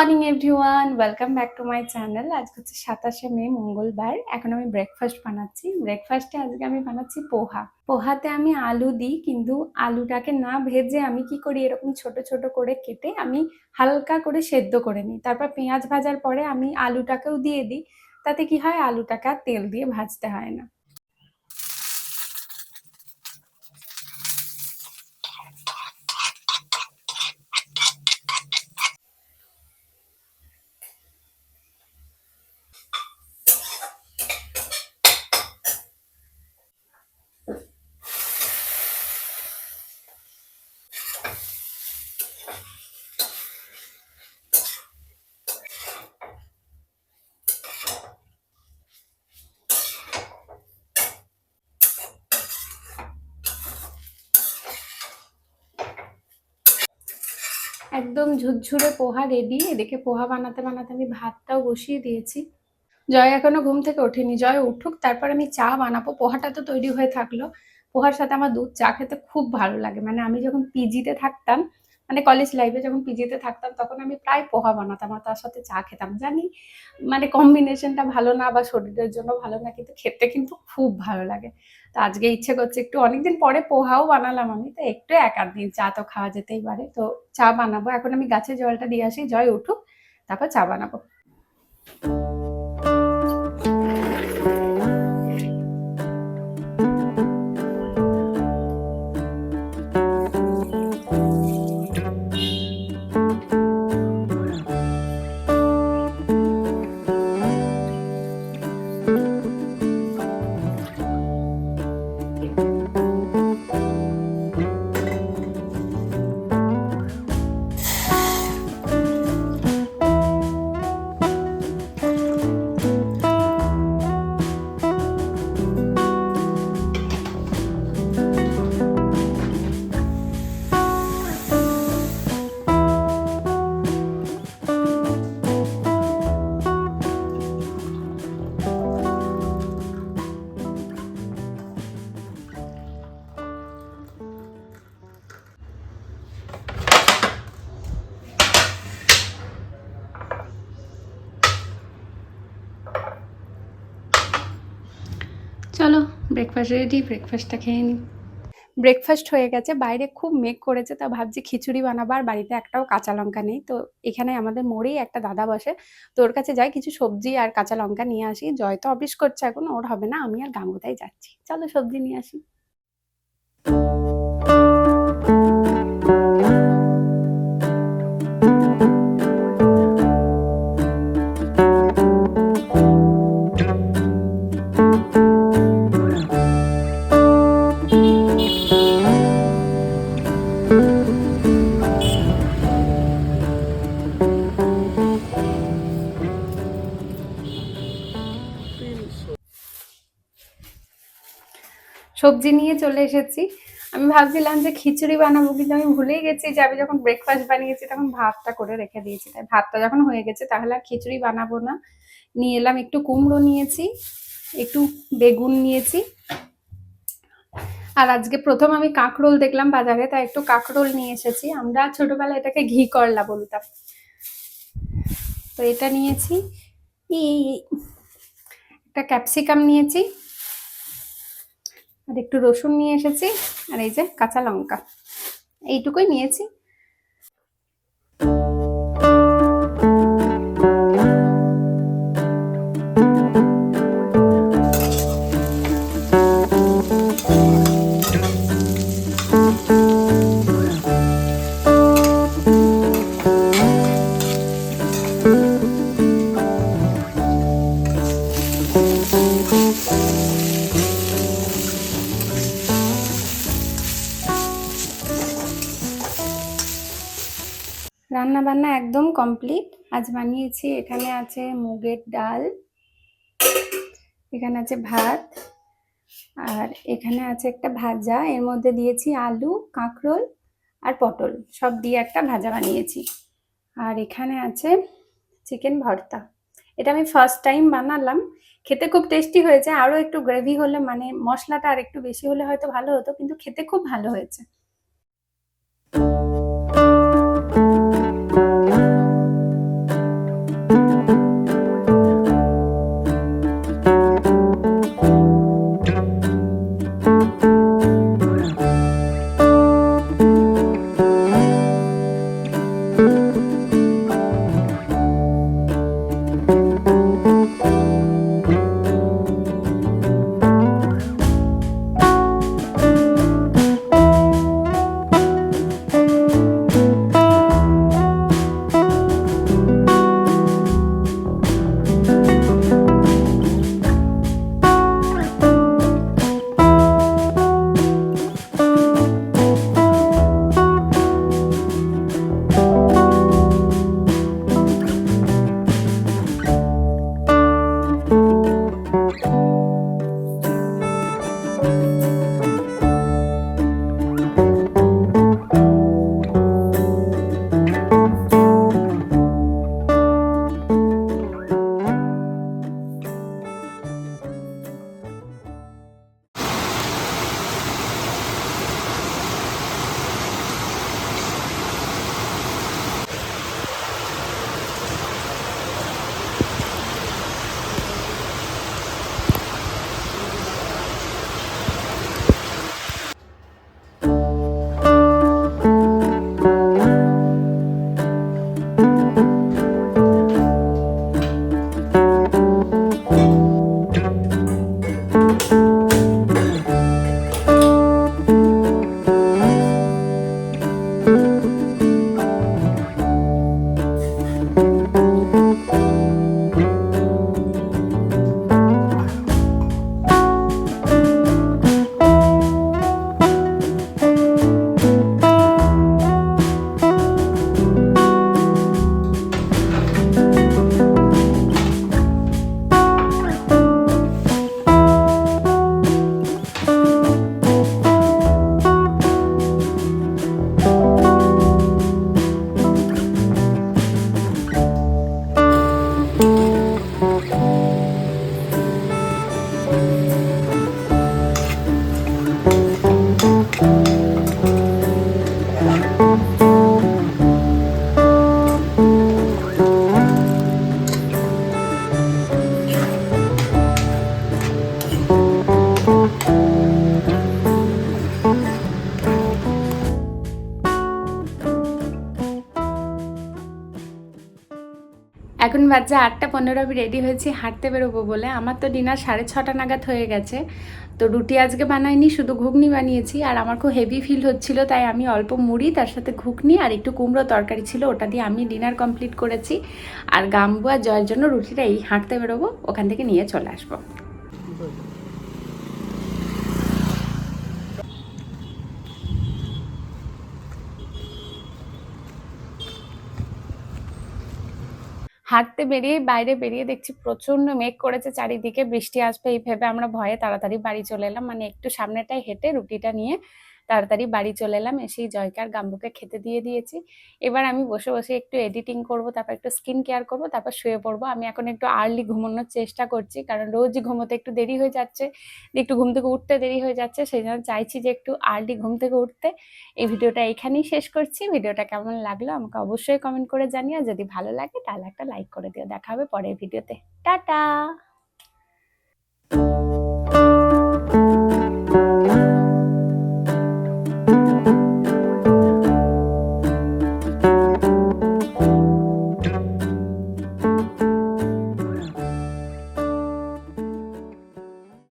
Morning, everyone. Welcome back to my channel. আজকে হচ্ছে সাতাশে মে, মঙ্গলবার। এখন আমি ব্রেকফাস্ট বানাচ্ছি। ব্রেকফাস্টে আজকে আমি বানাচ্ছি পোহা। পোহাতে আমি আলু দিই, কিন্তু আলুটাকে না ভেজে আমি কি করি, এরকম ছোট ছোট করে কেটে আমি হালকা করে সেদ্ধ করে নিই। তারপর পেঁয়াজ ভাজার পরে আমি আলুটাকেও দিয়ে দিই। তাতে কি হয়, আলুটাকে আর তেল দিয়ে ভাজতে হয় না। একদম ঝুরঝুরে পোহা রেডি। এদিকে পোহা বানাতে বানাতে আমি ভাতটাও বসিয়ে দিয়েছি। জয় এখনও ঘুম থেকে ওঠেনি। জয় উঠুক, তারপর আমি চা বানাবো। পোহাটা তো তৈরি হয়ে থাকল। পোহার সাথে আমার দুধ চা খেতে খুব ভালো লাগে। মানে আমি যখন পিজিতে থাকতাম মানে কলেজ লাইফে যখন পিজিতে থাকতাম, তখন আমি প্রায় পোহা বানাতাম আর তার সাথে চা খেতাম। জানি? মানে কম্বিনেশনটা ভালো না বা শরীরের জন্য ভালো না, কিন্তু খেতে কিন্তু খুব ভালো লাগে। তো আজকে ইচ্ছে করছে একটু, অনেকদিন পরে পোহাও বানালাম আমি, তো একটু এক আধ দিন চা তো খাওয়া যেতেই পারে। তো চা বানাবো। এখন আমি গাছে জলটা দিয়ে আসি, জয় উঠুক, তারপর চা বানাবো। ব্রেকফাস্ট রেডি ব্রেকফাস্টটা খেয়ে নিই ব্রেকফাস্ট হয়ে গেছে, বাইরে খুব মেঘ করেছে, তা ভাবছি খিচুড়ি বানাবার বাড়িতে একটাও কাঁচা লঙ্কা নেই। তো এখানে আমাদের মোড়েই একটা দাদা বসে, তো ওর কাছে যাই, কিছু সবজি আর কাঁচা লঙ্কা নিয়ে আসি। জয় তো অফিস করছে এখন, ওর হবে না, আমি আর গাঙ্গুতাই যাচ্ছি। চলো সবজি নিয়ে আসি। সবজি নিয়ে চলে এসেছি। আমি ভাবছিলাম যে খিচুড়ি বানাবো কিন্তু আমি ভুলেই গেছি যে আমি যখন ব্রেকফাস্ট বানিয়েছি তখন ভাতটা করে রেখে দিয়েছি। তাই ভাতটা যখন হয়ে গেছে তাহলে আর খিচুড়ি বানাবো না। নিয়ে এলাম একটু কুমড়ো নিয়েছি, একটু বেগুন নিয়েছি। আর আজকে প্রথম আমি কাঁকরোল দেখলাম বাজারে, তাই একটু কাঁকরোল নিয়ে এসেছি। আমরা ছোটবেলায় এটাকে ঘি করলা বলতাম। তো এটা নিয়েছি। একটা ক্যাপসিকাম নিয়েছি। আর একটু রসুন নিয়ে এসেছি আর এই যে কাঁচা লঙ্কা। এইটুকুই নিয়েছি। রান্না বান্না একদম কমপ্লিট। আজ বানিয়েছি, এখানে আছে মুগের ডাল, এখানে আছে ভাত, আর এখানে আছে একটা ভাজা। এর মধ্যে দিয়েছি আলু, কাঁকরোল আর পটল। সব দিয়ে একটা ভাজা বানিয়েছি। আর এখানে আছে চিকেন ভর্তা। এটা আমি ফার্স্ট টাইম বানালাম। খেতে খুব টেস্টি হয়েছে। আরও একটু গ্রেভি হলে মানে মশলাটা আর একটু বেশি হলে হয়তো ভালো হতো, কিন্তু খেতে খুব ভালো হয়েছে। বাজে আটটা পনেরো আমি রেডি হয়েছি, হাঁটতে বেরোবো বলে। আমার তো ডিনার সাড়ে ছটা নাগাদ হয়ে গেছে। তো রুটি আজকে বানাইনি, শুধু ঘুগনি বানিয়েছি আর আমার খুব হেভি ফিল হচ্ছিল, তাই আমি অল্প মুড়ি, তার সাথে ঘুগনি আর একটু কুমড়ো তরকারি ছিল, ওটা দিয়ে আমি ডিনার কমপ্লিট করেছি। আর গাম্বু আর জয়ের জন্য রুটিটা এই হাঁটতে বেরোবো, ওখান থেকে নিয়ে চলে আসব। হাঁটতে বেরিয়ে বাইরে বেরিয়ে দেখছি প্রচণ্ড মেঘ করেছে, চারিদিকে বৃষ্টি আসবে, এই ভেবে আমরা ভয়ে তাড়াতাড়ি বাড়ি চলে এলাম। মানে একটু সামনেটাই হেঁটে রুটিটা নিয়ে তাড়াতাড়ি বাড়ি চলে এলাম, এসেই জয়কার গাম্বুকে খেতে দিয়ে দিয়েছি। এবার আমি বসে বসে একটু এডিটিং করব, তারপর একটু স্কিন কেয়ার করব, তারপর শুয়ে পড়ব। আমি এখন একটু আর্লি ঘুমানোর চেষ্টা করছি, কারণ রোজ ঘুমোতে একটু দেরি হয়ে যাচ্ছে, একটু ঘুম থেকে উঠতে দেরি হয়ে যাচ্ছে, সেই জন্য চাইছি যে একটু আর্লি ঘুম থেকে উঠতে। এই ভিডিওটা এখানেই শেষ করছি। ভিডিওটা কেমন লাগল আমাকে অবশ্যই কমেন্ট করে জানিও। যদি ভালো লাগে তাহলে একটা লাইক করে দিও। দেখা হবে পরের ভিডিওতে। টাটা!